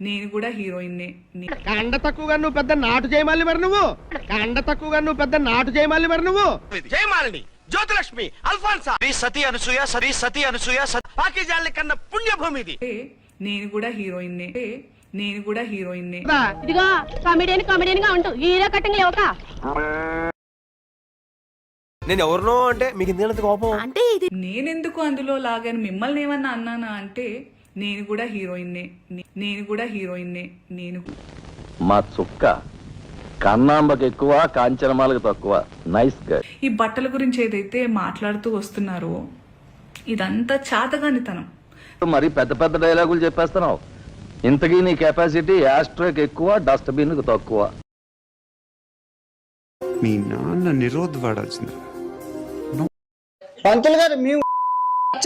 నేను కూడా హీరోయిన్నే. నే- కండ తక్కువగా నువ్వు పెద్ద నాటు చేయమల్లి మరి నువ్వు? కండ తక్కువగా నువ్వు పెద్ద నాటు చేయమల్లి మరి నువ్వు? జయమాలిని జ్యోతిలక్ష్మి అల్ఫాన్సా. శ్రీ సతీ అనసూయ శ్రీ సతీ అనసూయ సత్- పాకిజాల్ని కన్న పుణ్యభూమి ఇది నేను కూడా హీరోయిన్నే. నేను కూడా హీరోయిన్నే. ఇదిగో కామెడియన్ కామెడియన్గా ఉంటూ హీరో కట్టంగా లేవక నేను ఎవరినో అంటే మీకు ఎందుకంత కోపం? అంటే ఇది నేనెందుకు అందులో లాగాను? మిమ్మల్ని ఏమన్నా అన్నానా? అంటే నేను కూడా హీరోయిన్నే. నే- నేను కూడా హీరోయిన్నే. నేను. మా చుక్క కన్నాంబకి ఎక్కువ కాంచనమాలకు తక్కువ. నైస్ గై ఈ బట్టల గురించి ఏదైతే మాట్లాడుతూ వస్తున్నారో ఇదంతా చాతగానితనం. మరి పెద్ద పెద్ద డైలాగులు చెప్పేస్తున్నావు. ఇంతకీ నీ కెపాసిటీ యాస్ట్రోకి ఎక్కువ డస్ట్బిన్కు తక్కువ. మీ నాన్న నిరోధ్ వాడాల్సింది పంతులు గారు మేము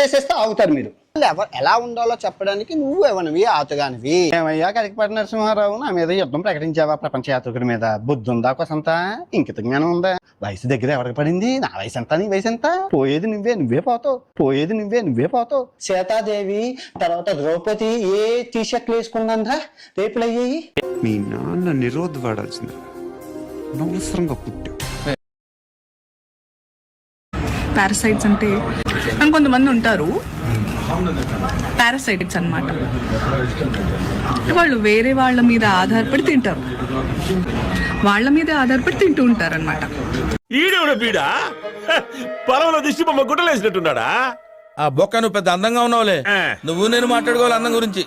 చేసేస్తే ఆగుతారు మీరు. ఎవరు ఎలా ఉండాలో చెప్పడానికి నువ్వు ఎవనివి ఆతుగానివి. ఏమయ్యా కరికపాటి నరసింహారావు నా మీద యుద్ధం ప్రకటించావా? ప్రపంచ యాత్రికుడి మీద బుద్ధి ఉందా కొసంత? ఇంకిత జ్ఞానం ఉందా? వయసు దగ్గర ఎవరికి పడింది? నా వయసు ఎంత నీ వయసు ఎంత పోయేది నువ్వే నువ్వే పోతావు. పోయేది నువ్వే నువ్వే పోతావు. సీతాదేవి తర్వాత ద్రౌపది ఏ టీ షర్ట్లు వేసుకుందా రేపులు అయ్యాయి? మీ నాన్న నిరోధ్ వాడాల్సింది. అనవసరంగా పుట్టావు. పారాసైట్స్ అంటే అని కొంతమంది ఉంటారు. పారాసైటిక్స్ అన్నమాట. వాళ్ళు వేరే వాళ్ళ మీద ఆధారపడి తింటారు. వాళ్ళ మీద ఆధారపడి తింటూ ఉంటారు అనమాట పొలంలో దిష్టి బొమ్మ గుట్టలేసినట్టున్నాడా ఆ బొక్క నువ్వు పెద్ద అందంగా ఉన్నావులే. నువ్వు నేను మాట్లాడుకోవాలి అందం గురించి.